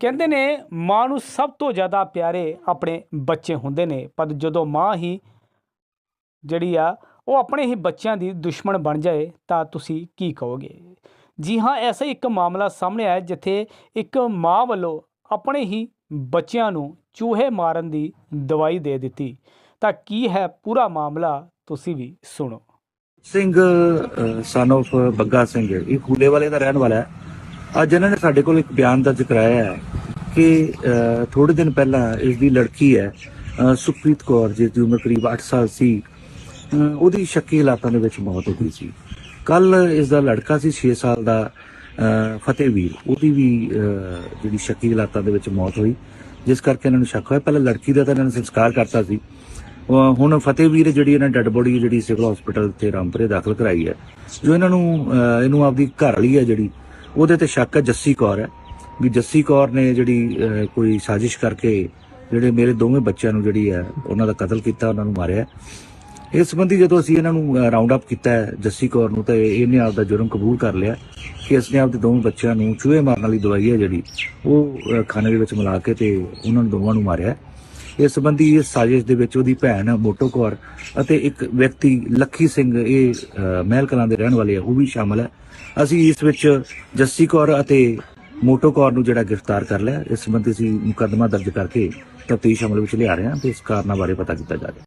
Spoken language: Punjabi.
ਕਹਿੰਦੇ ਨੇ ਮਾਂ ਨੂੰ ਸਭ ਤੋਂ ਜ਼ਿਆਦਾ ਪਿਆਰੇ ਆਪਣੇ ਬੱਚੇ ਹੁੰਦੇ ਨੇ, ਪਰ ਜਦੋਂ ਮਾਂ ਹੀ ਜਿਹੜੀ ਆ, ਉਹ ਆਪਣੇ ਹੀ ਬੱਚਿਆਂ ਦੀ ਦੁਸ਼ਮਣ ਬਣ ਜਾਏ, ਤਾਂ ਤੁਸੀਂ ਕੀ ਕਹੋਗੇ? ਜੀ ਹਾਂ, ਐਸਾ ਹੀ ਇੱਕ ਮਾਮਲਾ ਸਾਹਮਣੇ ਆਇਆ, ਜਿੱਥੇ ਇੱਕ ਮਾਂ ਵੱਲੋਂ ਆਪਣੇ ਹੀ ਬੱਚਿਆਂ ਨੂੰ ਚੂਹੇ ਮਾਰਨ ਦੀ ਦਵਾਈ ਦੇ ਦਿੱਤੀ। ਤਾਂ ਕੀ ਹੈ ਪੂਰਾ ਮਾਮਲਾ, ਤੁਸੀਂ ਵੀ ਸੁਣੋ। ਸਿੰਘ ਸਨ of ਬੱਗਾ ਸਿੰਘ, ਇਹ ਫੂਲੇ ਵਾਲੇ ਦਾ ਰਹਿਣ ਵਾਲਾ ਹੈ। ਅੱਜ ਇਹਨਾਂ ਨੇ ਸਾਡੇ ਕੋਲ ਇੱਕ ਬਿਆਨ ਦਰਜ ਕਰਾਇਆ ਹੈ ਕਿ ਅ, ਥੋੜੇ ਦਿਨ ਪਹਿਲਾਂ ਇਸ ਦੀ ਲੜਕੀ ਹੈ ਸੁਖਪ੍ਰੀਤ ਕੌਰ ਜਿਸ ਦੀ ਉਮਰ ਕਰੀਬ 8 ਸਾਲ ਸੀ ਉਹਦੀ ਸ਼ੱਕੀ ਹਾਲਾਤਾਂ ਦੇ ਵਿੱਚ ਮੌਤ ਹੋ ਗਈ ਸੀ। ਕੱਲ ਇਸ ਦਾ ਲੜਕਾ ਸੀ 6 ਸਾਲ ਦਾ ਫਤਿਹਵੀਰ ਉਹਦੀ ਵੀ ਜਿਹੜੀ ਸ਼ੱਕੀ ਹਾਲਾਤਾਂ ਦੇ ਵਿੱਚ ਮੌਤ ਹੋਈ ਜਿਸ ਕਰਕੇ ਇਹਨਾਂ ਨੂੰ ਸ਼ੱਕ ਹੋਇਆ। ਪਹਿਲਾਂ ਲੜਕੀ ਦਾ ਤਾਂ ਇਹਨਾਂ ਨੇ ਸੰਸਕਾਰ ਕਰਤਾ ਸੀ। ਹੁਣ ਫਤਿਹਵੀਰ ਜਿਹੜੀ ਇਹਨਾਂ ਡੈੱਡ ਬੋਡੀ ਜਿਹੜੀ ਸਿਵਲ ਹਸਪੀਟਲ ਤੇ ਰਾਮਪੁਰੇ ਦਾਖਲ ਕਰਾਈ ਹੈ ਜੋ ਇਹਨਾਂ ਨੂੰ ਇਹਨੂੰ ਆਪਦੀ ਘਰ ਵਾਲੀ ਹੈ ਜਿਹੜੀ ਉਹਦੇ ਤੇ ਸ਼ੱਕ ਹੈ, ਜੱਸੀ ਕੌਰ ਹੈ। ਵੀ ਜੱਸੀ ਕੌਰ ਨੇ ਜਿਹੜੀ ਕੋਈ ਸਾਜ਼ਿਸ਼ ਕਰਕੇ ਜਿਹੜੇ ਮੇਰੇ ਦੋਵੇਂ ਬੱਚਿਆਂ ਨੂੰ ਜਿਹੜੀ ਹੈ, ਉਹਨਾਂ ਦਾ ਕਤਲ ਕੀਤਾ, ਉਹਨਾਂ ਨੂੰ ਮਾਰਿਆ ਇਸ ਸੰਬੰਧੀ ਜਦੋਂ ਅਸੀਂ ਇਹਨਾਂ ਨੂੰ ਰਾਉਂਡ ਅਪ ਕੀਤਾ ਜੱਸੀ ਕੌਰ ਨੂੰ, ਤੇ ਇਹਨੇ ਆਪਦਾ ਜੁਰਮ ਕਬੂਲ ਕਰ ਲਿਆ ਕਿ ਇਸਨੇ ਆਪਦੇ ਦੋਵੇਂ ਬੱਚਿਆਂ ਨੂੰ ਚੂਹੇ ਮਾਰਨ ਵਾਲੀ ਦਵਾਈ ਹੈ ਜਿਹੜੀ, ਉਹ ਖਾਣੇ ਦੇ ਵਿੱਚ ਮਿਲਾ ਕੇ ਤੇ ਉਹਨਾਂ ਨੂੰ ਦੋਵਾਂ ਨੂੰ ਮਾਰਿਆ ਇਸ ਸੰਬੰਧੀ ਇਸ ਸਾਜ਼ਿਸ਼ ਦੇ ਵਿੱਚ ਉਹਦੀ ਭੈਣ ਮੋਟੋ ਕੌਰ ਅਤੇ ਇੱਕ ਵਿਅਕਤੀ ਲੱਖੀ ਸਿੰਘ, ਇਹ ਮਹਿਲ ਕਲਾਂ ਦੇ ਰਹਿਣ ਵਾਲੇ ਆ, ਉਹ ਵੀ ਸ਼ਾਮਲ ਹੈ। ਅਸੀਂ ਇਸ ਵਿੱਚ ਜੱਸੀ ਕੌਰ ਅਤੇ ਮੋਟੋ ਕੌਰ ਨੂੰ ਜਿਹੜਾ ਗ੍ਰਿਫਤਾਰ ਕਰ ਲਿਆ, ਇਸ ਸੰਬੰਧੀ ਅਸੀਂ ਮੁਕੱਦਮਾ ਦਰਜ ਕਰਕੇ ਤਫਤੀਸ਼ ਅਮਲ ਵਿੱਚ ਲਿਆ ਰਹੇ ਹਾਂ ਤੇ ਇਸ ਕਾਰਨਾਂ ਬਾਰੇ ਪਤਾ ਕੀਤਾ ਜਾ ਰਿਹਾ